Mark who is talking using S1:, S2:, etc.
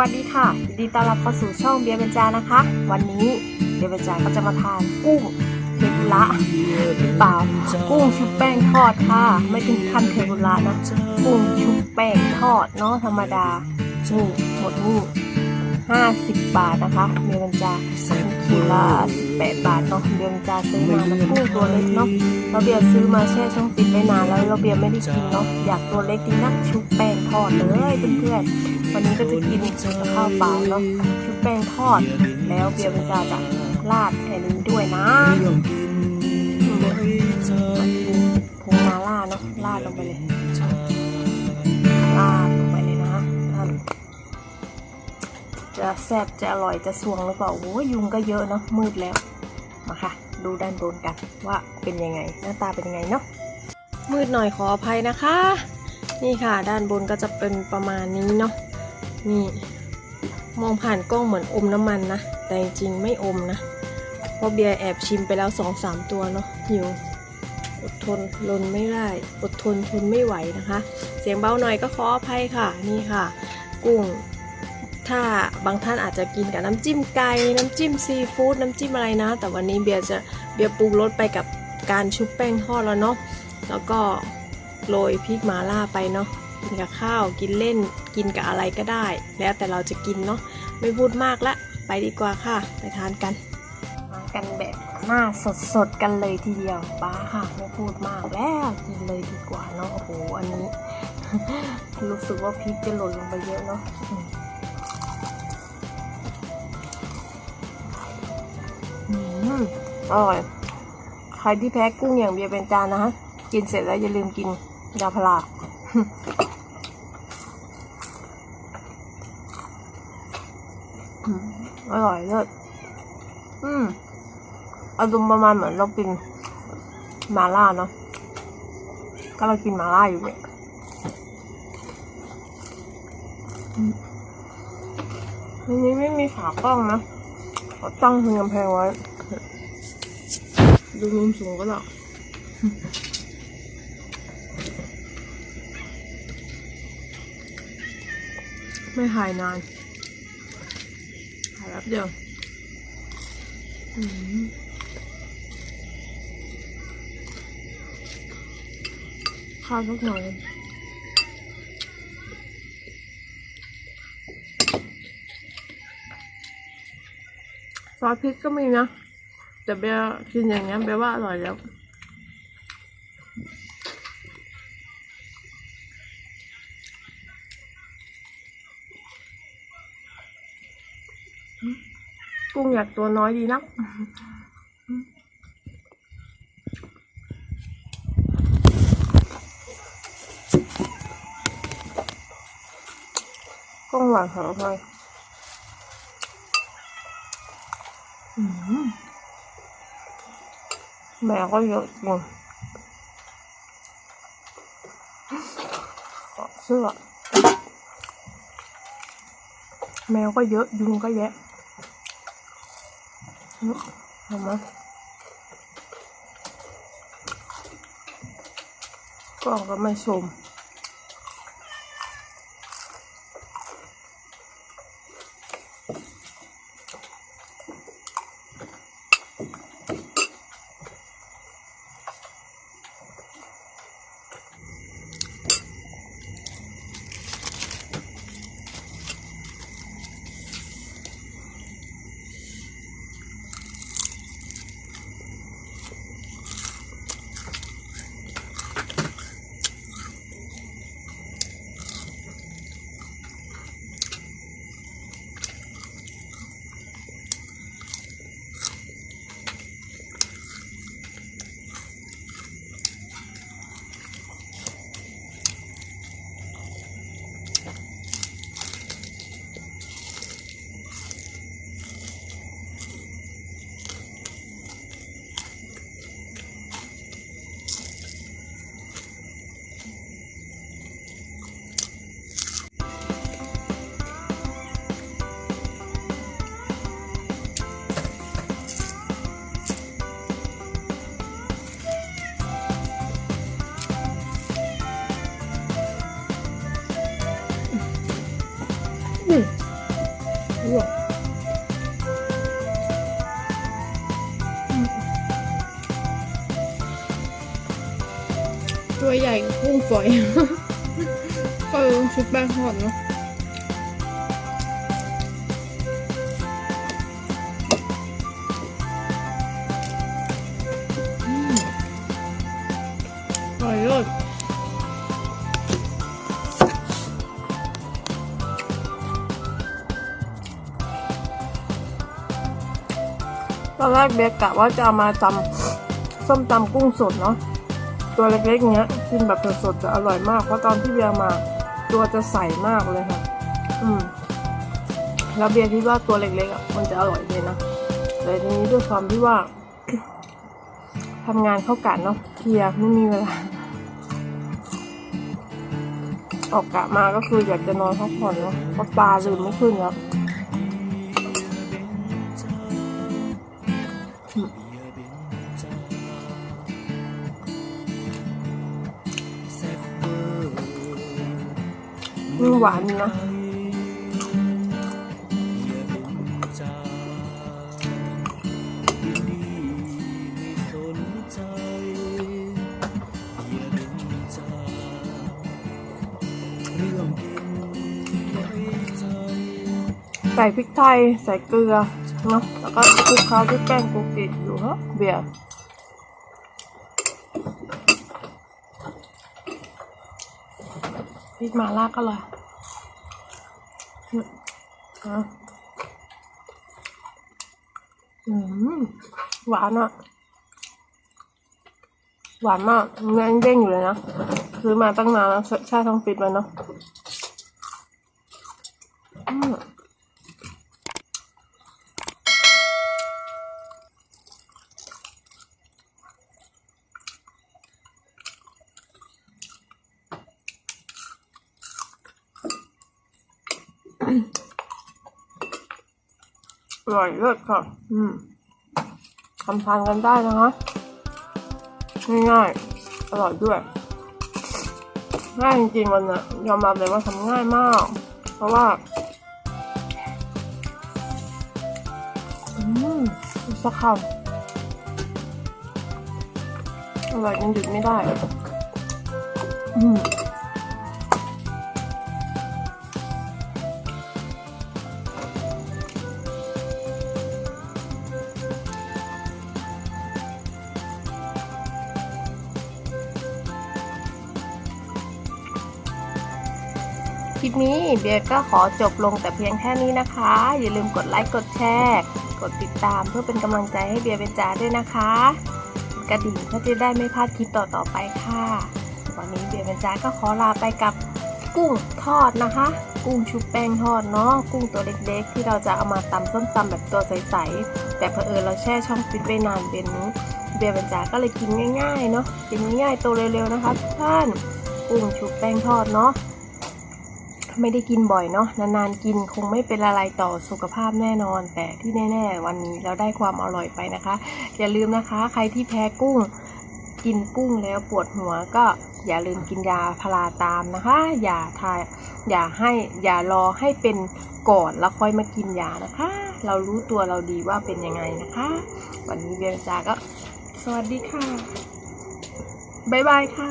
S1: วัสดีค่ะยินดีต้อนรับเข้าสู่ช่องเบียร์เบญจานะคะ วันนี้เบียร์เบญจาก็จะมาทานกุ้งเทมปุระหรือเปล่ากุ้งชุบแป้งทอดค่ะ ไม่ถึงขั้นเทมปุระนะกุ้งชุบแป้งทอดเนาะธรรมดานี่หมดนี่ ห้าสิบบาทนะคะเบียร์เบญจาขีดละสิบแปดบาทเนาะเบียร์เบญจาซื้อมามันกุ้งตัวเล็กเนาะเราเบียร์ซื้อมาแช่ช่องฟิตไว้นานแล้วเราเบียร์ไม่ได้กินเนาะอยากตัวเล็กดีนักชุบแป้งทอดเลยเพื่อนๆวันนี้ก็จะกินกับข้าวเปล่าเนาะชุบแป้งทอด แล้วเบียร์มันจะจะราดอันนี้ด้วยนะผงมาล่าเนาะราดลงไปเลยราด แซ่บจะอร่อยจะสวงหรือเปล่าโอ้ยุงก็เยอะเนาะมืดแล้วมาค่ะ ดูด้านบนกันว่าเป็นยังไง หน้าตาเป็นยังไงเนาะมืดหน่อยขออภัยนะคะ นี่ค่ะ ด้านบนก็จะเป็นประมาณนี้เนาะนี่ มองผ่านกล้องเหมือนอมน้ำมันนะ แต่จริงๆไม่อมนะ เพราะเบียร์แอบชิมไปแล้วสองสามตัวเนาะหิวอดทนลนไม่ได้อดทนทนไม่ไหวนะคะ เสียงเบาหน่อยก็ขออภัยค่ะ นี่ค่ะ กุ้ง ถ้าบางท่านอาจจะกินกับน้ำจิ้มไก่น้ำจิ้มซีฟู้ดน้ำจิ้มอะไรนะ แต่วันนี้เบียร์จะเบียร์ปรุงรสไปกับการชุบแป้งทอดแล้วเนาะแล้วก็โรยพริกมาล่าไปเนาะกินกับข้าวกินเล่นกินกับอะไรก็ได้ แล้วแต่เราจะกินเนาะไม่พูดมากละ ไปดีกว่าค่ะ ไปทานกันมากันแบบหน้าสดๆกันเลยทีเดียวป้าค่ะไม่พูดมากแล้วกินเลยดีกว่าเนาะโอ้โหอันนี้ รู้สึกว่าพริกจะหล่นลงไปเยอะเนาะ อร่อย ใครที่แพ้กุ้งอย่างเบียร์เป็นจานนะฮะ กินเสร็จแล้วอย่าลืมกินยาพาราอร่อยเลิศอืมอารมณ์ประมาณเหมือนเรากินมาล่าเนาะก็เรากินมาล่าอยู่เนี่ยอันนี้ไม่มีขากล้องนะเราตั้งถึงกำแพงไว้ ดูมุมสูงก็หรอกไม่ถ่ายนานถ่ายแป๊บเดียวข้าวสักหน่อยซอสพริกก็มีนะ แต่เบียร์กินอย่างเงี้ยเบียร์ว่าอร่อยแล้วกุ้งอยากตัวน้อยดีนักกุ้งหวานหอมเลยอืม แมวก็เยอะจริงเสื้อ แมวก็เยอะ ยุงก็แยะเห็นไหมกล้องก็ไม่ชม่วงตัวใหญ่กุ้งฝอยก็ลงชุดแป้งทอดเนาะ ตอนแรกเบกกะว่าจะเอามาตำส้มตำกุ้งสดเนาะตัวเล็กๆเนี้ยกินแบบสดๆจะอร่อยมาก เพราะตอนที่เบียร์มา ตัวจะใสมากเลยค่ะ อืม แล้วเบียร์คิดว่าตัวเล็กๆอะมันจะอร่อยเลยนะแต่ทีนี้ด้วยความที่ว่าทำงานเข้ากะเนาะเพลียไม่มีเวลา ออกกะมาก็คืออยากจะนอนพักผ่อนเนาะเพราะตาลืมไม่ขึ้นครับ มันหวานนะใส่พริกไทย ใส่เกลือเนาะแล้วก็คลุกเคล้าด้วยแป้งโกเกิอยู่ฮะเบียร์ พริกมาล่าก็เลยอืมอะอืมหวานอะ หวานมากเนื้อยังเด้งอยู่เลยนะ ซื้อมาตั้งนานแล้วแช่ท้องฟิตไว้เนาะอืม อร่อยเลิศค่ะ อืมทำทานกันได้นะคะ ง่ายๆ อร่อยด้วย ง่ายจริงๆวันน่ะยอมรับเลยว่าทำง่ายมาก เพราะว่า อืมสักคำอร่อยจนหยุดไม่ได้ อืม คลิปนี้เบียร์ก็ขอจบลงแต่เพียงแค่นี้นะคะ อย่าลืมกดไลค์กดแชร์กดติดตามเพื่อเป็นกำลังใจให้เบียร์เป็นจาด้วยนะคะกระดิ่งเพื่อจะได้ไม่พลาดคลิปต่อๆไปค่ะ วันนี้เบียร์เป็นจาก็ขอลาไปกับกุ้งทอดนะคะ กุ้งชุบแป้งทอดเนาะกุ้งตัวเล็กๆ ที่เราจะเอามาตำส้มตำแบบตัวใสๆแต่เผอิญเราแช่ช่องฟิตไว้นานเป็นนี้เบียร์เป็นจาก็เลยกินง่ายๆเนาะกินง่ายๆตัวเร็วๆนะคะทุกท่านกุ้งชุบแป้งทอดเนาะ ไม่ได้กินบ่อยเนาะนานๆกินคงไม่เป็นอะไรต่อสุขภาพแน่นอน แต่ที่แน่ ๆ วันนี้เราได้ความอร่อยไปนะคะ อย่าลืมนะคะ ใครที่แพ้กุ้ง กินกุ้งแล้วปวดหัวก็อย่าลืมกินยาพาราตามนะคะ อย่าทายอย่าให้อย่ารอให้เป็นก่อนแล้วค่อยมากินยานะคะ เรารู้ตัวเราดีว่าเป็นยังไงนะคะ วันนี้เบียร์จาก็สวัสดีค่ะบ๊ายบายค่ะ